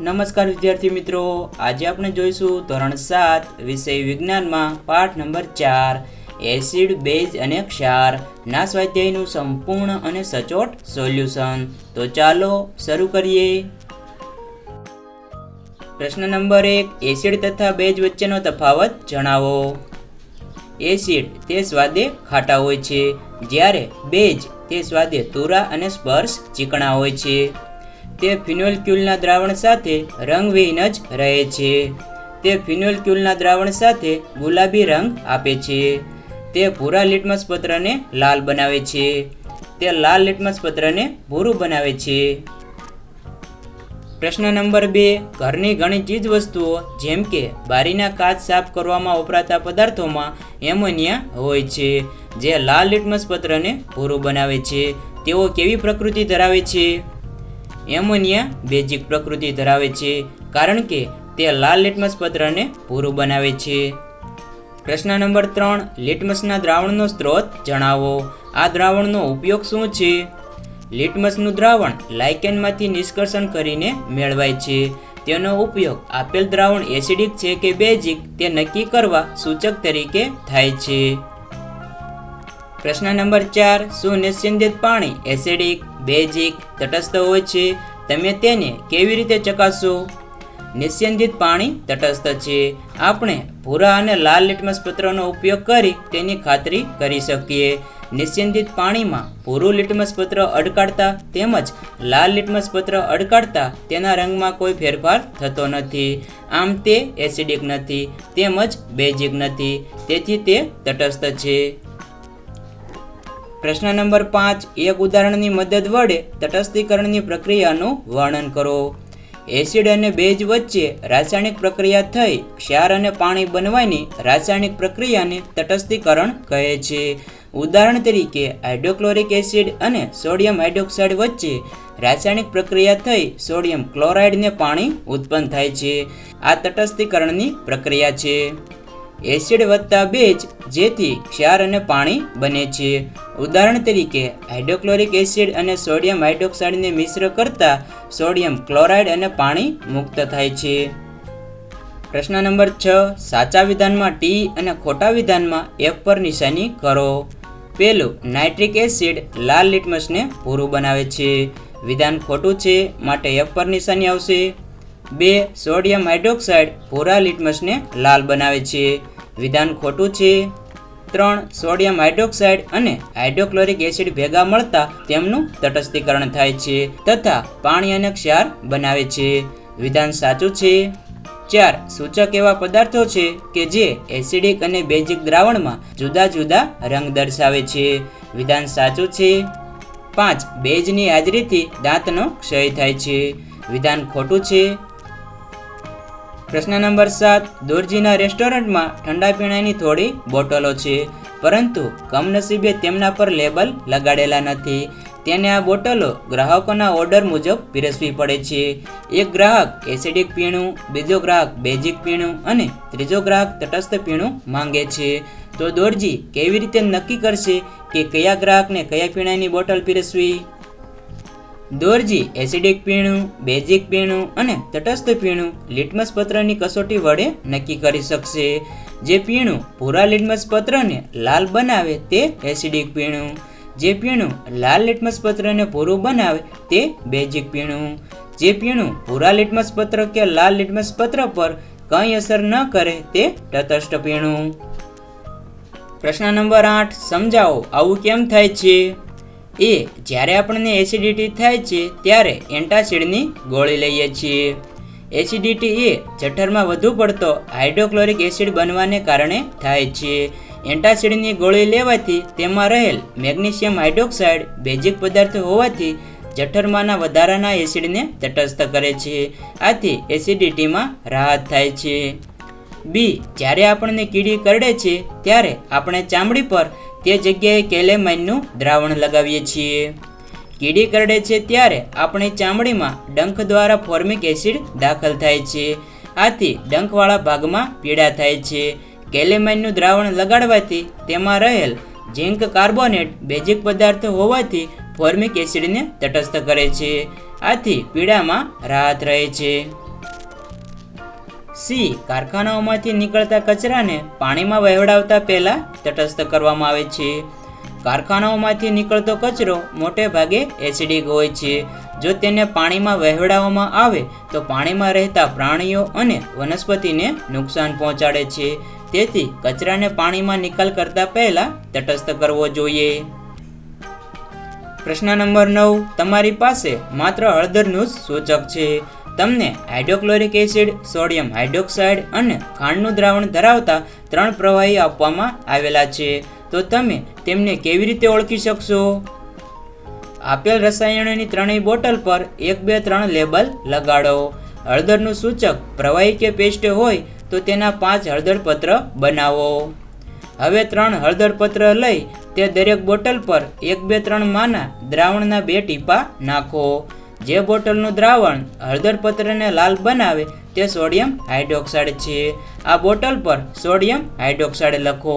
નમસ્કાર વિદ્યાર્થી મિત્રો. આજે આપણે જોઈશું ધોરણ સાત વિષય વિજ્ઞાનમાં પાઠ નંબર ચાર, એસિડ, બેઝ અને ક્ષાર. ના સ્વાધ્યાયનું સંપૂર્ણ અને સચોટ સોલ્યુશન. તો ચાલો શરૂ કરીએ. પ્રશ્ન નંબર એક, એસિડ તથા બેઝ વચ્ચેનો તફાવત જણાવો. એસિડ તે સ્વાદે ખાટા હોય છે, જ્યારે બેઝ તે સ્વાદે તુરા અને સ્પર્શ ચીકણા હોય છે. તે ફિનોલક્યુલના દ્રાવણ સાથે રંગવિહીન જ રહે છે. તે ફિનોલક્યુલના દ્રાવણ સાથે ગુલાબી રંગ આપે છે. તે ભૂરા લિટમસ પત્રને લાલ બનાવે છે. તે લાલ લિટમસ પત્રને ભૂરું બનાવે છે. પ્રશ્ન નંબર બે. ઘરની ઘણી ચીજ વસ્તુઓ જેમ કે બારીના કાચ સાફ કરવામાં વપરાતા પદાર્થોમાં એમોનિયા હોય છે, જે લાલ લિટમસ પત્રને ભૂરું બનાવે છે. તેઓ કેવી પ્રકૃતિ ધરાવે છે? એમોનિયા બેઝિક પ્રકૃતિ ધરાવે છે, કારણ કે તે લાલ લિટમસ પત્રને પૂરું બનાવે છે. પ્રશ્ન નંબર ત્રણ, લિટમસના દ્રાવણનો સ્ત્રોત જણાવો. આ દ્રાવણનો ઉપયોગ શું છે? લિટમસનું દ્રાવણ લાઇકેનમાંથી નિષ્કર્ષણ કરીને મેળવાય છે. તેનો ઉપયોગ આપેલ દ્રાવણ એસિડિક છે કે બેઝિક તે નક્કી કરવા સૂચક તરીકે થાય છે. પ્રશ્ન નંબર ચાર શું પાણી એસિડિક બેઝિક તટસ્થ હોય છે. તમે તેને કેવી રીતે ચકાસો? નિસ્યંદિત પાણી તટસ્થ છે. આપણે ભૂરા અને લાલ લિટમસ પત્રનો ઉપયોગ કરી તેની ખાતરી કરી શકીએ. નિસ્યંદિત પાણીમાં ભૂરું લિટમસ પત્ર અડકાડતા તેમજ લાલ લિટમસ પત્ર અડકાડતા તેના રંગમાં કોઈ ફેરફાર થતો નથી. આમ તે એસિડિક નથી તેમજ બેઝિક નથી. તેથી તે તટસ્થ છે. પ્રશ્ન નંબર પાંચ, એક ઉદાહરણની મદદ વડે તટસ્થીકરણની પ્રક્રિયાનું વર્ણન કરો. એસિડ અને બેઝ વચ્ચે રાસાયણિક પ્રક્રિયા થઈ ક્ષાર અને પાણી બનવાની રાસાયણિક પ્રક્રિયાને તટસ્થીકરણ કહે છે. ઉદાહરણ તરીકે, હાઇડ્રોક્લોરિક એસિડ અને સોડિયમ હાઇડ્રોક્સાઇડ વચ્ચે રાસાયણિક પ્રક્રિયા થઈ સોડિયમ ક્લોરાઇડને પાણી ઉત્પન્ન થાય છે. આ તટસ્થીકરણની પ્રક્રિયા છે. એસિડ વત્તા બેચ જેથી ક્ષાર અને પાણી બને છે. ઉદાહરણ તરીકે, હાઇડ્રોક્લોરિક એસિડ અને સોડિયમ હાઇડ્રોક્સાઇડને મિશ્ર કરતા સોડિયમ ક્લોરાઇડ અને પાણી મુક્ત થાય છે. પ્રશ્ન નંબર છ, સાચા વિધાનમાં ટી અને ખોટા વિધાનમાં એફ પર નિશાની કરો. પેલું નાઇટ્રિક એસિડ લાલ લિટમસને ભૂરું બનાવે છે. વિધાન ખોટું છે, માટે એફ પર નિશાની આવશે. બે, સોડિયમ હાઇડ્રોક્સાઇડ ભૂરા લિટમસને લાલ બનાવે છે. વિધાન ખોટું છે. ત્રણ, સોડિયમ હાઇડ્રોક્સાઇડ અને હાઇડ્રોક્લોરિક એસિડ ભેગા મળતા તેમનું તટસ્થીકરણ થાય છે તથા પાણી અને ક્ષાર બનાવે છે. વિધાન સાચું છે. ચાર, સૂચક એવા પદાર્થો છે કે જે એસિડિક અને બેઝિક દ્રાવણમાં જુદા જુદા રંગ દર્શાવે છે. વિધાન સાચું છે. પાંચ, બેઝની હાજરીથી દાંતનો ક્ષય થાય છે. વિધાન ખોટું છે. પ્રશ્ન નંબર સાત, દોરજીના રેસ્ટોરન્ટમાં ઠંડા પીણાની થોડી બોટલો છે, પરંતુ કમનસીબે તેમના પર લેબલ લગાડેલા નથી. તેને આ બોટલો ગ્રાહકોના ઓર્ડર મુજબ પીરસવી પડે છે. એક ગ્રાહક એસિડિક પીણું, બીજો ગ્રાહક બેઝિક પીણું અને ત્રીજો ગ્રાહક તટસ્થ પીણું માંગે છે. તો દોરજી કેવી રીતે નક્કી કરશે કે કયા ગ્રાહકને કયા પીણાની બોટલ પીરસવી? દોરજી, એસિડિક પીણું, બેઝિક પીણું અને તટસ્થ પીણું લિટમસ પત્રની કસોટી વડે નક્કી કરી શકશે. જે પીણું ભૂરા લિટમસ પત્રને લાલ બનાવે તે એસિડિક પીણું. જે પીણું લાલ લિટમસ પત્રને ભૂરું બનાવે તે બેઝિક પીણું. જે પીણું ભૂરા લિટમસ પત્ર કે લાલ લિટમસ પત્ર પર કંઈ અસર ન કરે તે તટસ્થ પીણું. પ્રશ્ન નંબર આઠ, સમજાવો, આવું કેમ થાય છે? એ જ્યારે આપણને એસિડિટી થાય છે, ત્યારે એન્ટાસિડની ગોળી લઈએ છીએ. એસિડિટી એ જઠરમાં વધુ પડતો હાઇડ્રોક્લોરિક એસિડ બનવાને કારણે થાય છે. એન્ટાસિડની ગોળી લેવાથી તેમાં રહેલ મેગ્નેશિયમ હાઇડ્રોક્સાઇડ, બેઝિક પદાર્થ હોવાથી જઠરમાંના વધારાના એસિડને તટસ્થ કરે છે. આથી એસિડિટીમાં રાહત થાય છે. બી, જ્યારે આપણને કીડી કરડે છે, ત્યારે આપણે ચામડી પર તે જગ્યાએ કેલેમાઇનનું દ્રાવણ લગાવીએ છીએ. કીડી કરડે છે ત્યારે આપણી ચામડીમાં ડંખ દ્વારા ફોર્મિક એસિડ દાખલ થાય છે. આથી ડંખવાળા ભાગમાં પીડા થાય છે. કેલેમાઇનનું દ્રાવણ લગાડવાથી તેમાં રહેલ ઝિંક કાર્બોનેટ બેઝિક પદાર્થ હોવાથી ફોર્મિક એસિડને તટસ્થ કરે છે. આથી પીડામાં રાહત રહે છે. સી, કારખાનાઓમાંથી નીકળતા કચરાને પાણીમાં વહેવડાવતા પહેલાં તટસ્થ કરવામાં આવે છે. કારખાનાઓમાંથી નીકળતો કચરો મોટે ભાગે એસિડિક હોય છે. જો તેને પાણીમાં વહેવડાવવામાં આવે, તો પાણીમાં રહેતા પ્રાણીઓ અને વનસ્પતિને નુકસાન પહોંચાડે છે. તેથી કચરાને પાણીમાં નિકાલ કરતા પહેલા તટસ્થ કરવો જોઈએ. પ્રશ્ન નંબર નવ. તમારી પાસે માત્ર હળદરનું જ સૂચક છે. તમને હાઇડ્રોક્લોરિક એસિડ, સોડિયમ હાઇડ્રોક્સાઇડ અને ખાંડનું દ્રાવણ ધરાવતા ત્રણ પ્રવાહી આપવામાં આવેલા છે. તો તમે તેમને કેવી રીતે ઓળખી શકશો? આપેલ રસાયણોની ત્રણેય બોટલ પર એક, બે, ત્રણ લેબલ લગાડો. હળદરનું સૂચક પ્રવાહી કે પેસ્ટ હોય તો તેના પાંચ હળદર પત્ર બનાવો. હવે ત્રણ હળદર પત્ર લઈ તે દરેક બોટલ પર એક, બે, ત્રણ માના દ્રાવણના બે ટીપા નાખો. જે બોટલનું દ્રાવણ હળદર પત્રને લાલ બનાવે તે સોડિયમ હાઇડ્રોક્સાઇડ છે. આ બોટલ પર સોડિયમ હાઇડ્રોક્સાઇડ લખો.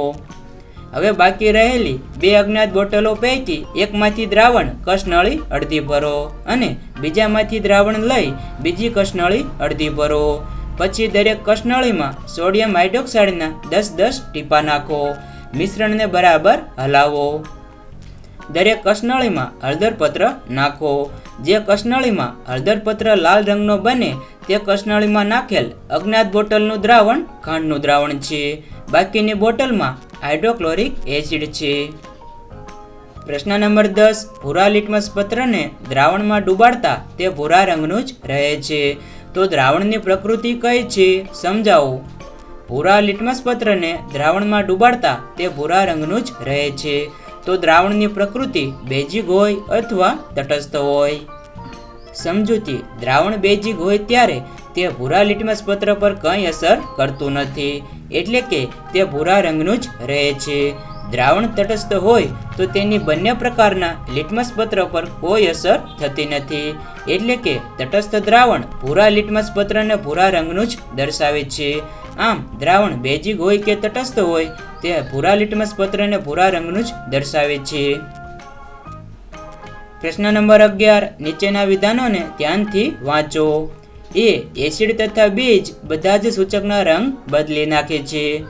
હવે બાકી રહેલી બે અજ્ઞાત બોટલો પૈકી એકમાંથી દ્રાવણ કસનળી અડધી ભરો અને બીજામાંથી દ્રાવણ લઈ બીજી કસનળી અડધી ભરો. પછી દરેક કસનળીમાં સોડિયમ હાઇડ્રોક્સાઇડના દસ દસ ટીપા નાખો. મિશ્રણને બરાબર હલાવો. દરેક કસનળીમાં હળદરપત્ર નાખો. જે કસનળીમાં હળદરપત્ર લાલ રંગનો બને, તે કસનળીમાં નાખેલ અજ્ઞાત બોટલનું દ્રાવણ ખાંડનું દ્રાવણ છે. બાકીની બોટલમાં હાઇડ્રોક્લોરિક એસિડ છે. પ્રશ્ન નંબર દસ. ભૂરા લિટમસ પત્રને દ્રાવણમાં ડૂબાડતા તે ભૂરા રંગનું જ રહે છે. તો દ્રાવણની પ્રકૃતિ કઈ છે? સમજાવો. ભૂરા લિટમસ પત્રને દ્રાવણમાં ડૂબાડતા તે ભૂરા રંગનું જ રહે છે. તો દ્રાવણની પ્રકૃતિ બેઝિક હોય અથવા તટસ્થ હોય. સમજૂતી દ્રાવણ બેઝિક હોય ત્યારે તે ભૂરા લિટમસ પત્ર પર કંઈ અસર કરતું નથી, એટલે કે તે ભૂરા રંગનું જ રહે છે. દ્રાવણ તટસ્થ હોય તો તેની બંને પ્રકારના લિટમસ પત્ર પર કોઈ અસર થતી નથી, એટલે કે તટસ્થ દ્રાવણ ભૂરા લિટમસ પત્રને ભૂરા રંગનું જ દર્શાવે છે. આમ, દ્રાવણ બેજીક હોય કે તટસ્થ હોય, તે ભૂરા લિટમસ પત્રને ભૂરા રંગનું જ દર્શાવે છે. પ્રશ્ન નંબર અગિયાર, નીચેના વિધાનોને ધ્યાનથી વાંચો. એ, એસિડ તથા બીજ બધા જ સૂચકના રંગ બદલી નાખે છે.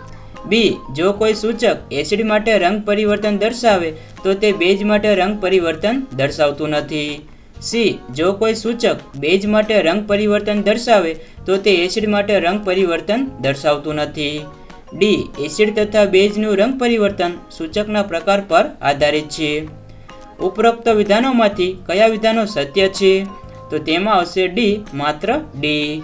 બી, જો કોઈ સૂચક એસિડ માટે રંગ પરિવર્તન દર્શાવે, તો તે બેજ માટે રંગ પરિવર્તન દર્શાવતું નથી. સી, જો કોઈ સૂચક બેઝ માટે રંગ પરિવર્તન દર્શાવે, તો તે એસિડ માટે રંગ પરિવર્તન દર્શાવતું નથી. ડી, એસિડ તથા બેઝનું રંગ પરિવર્તન સૂચકના પ્રકાર પર આધારિત છે. ઉપરોક્ત વિધાનોમાંથી કયા વિધાનો સત્ય છે? તો તેમાં આવશે ડી, માત્ર ડી.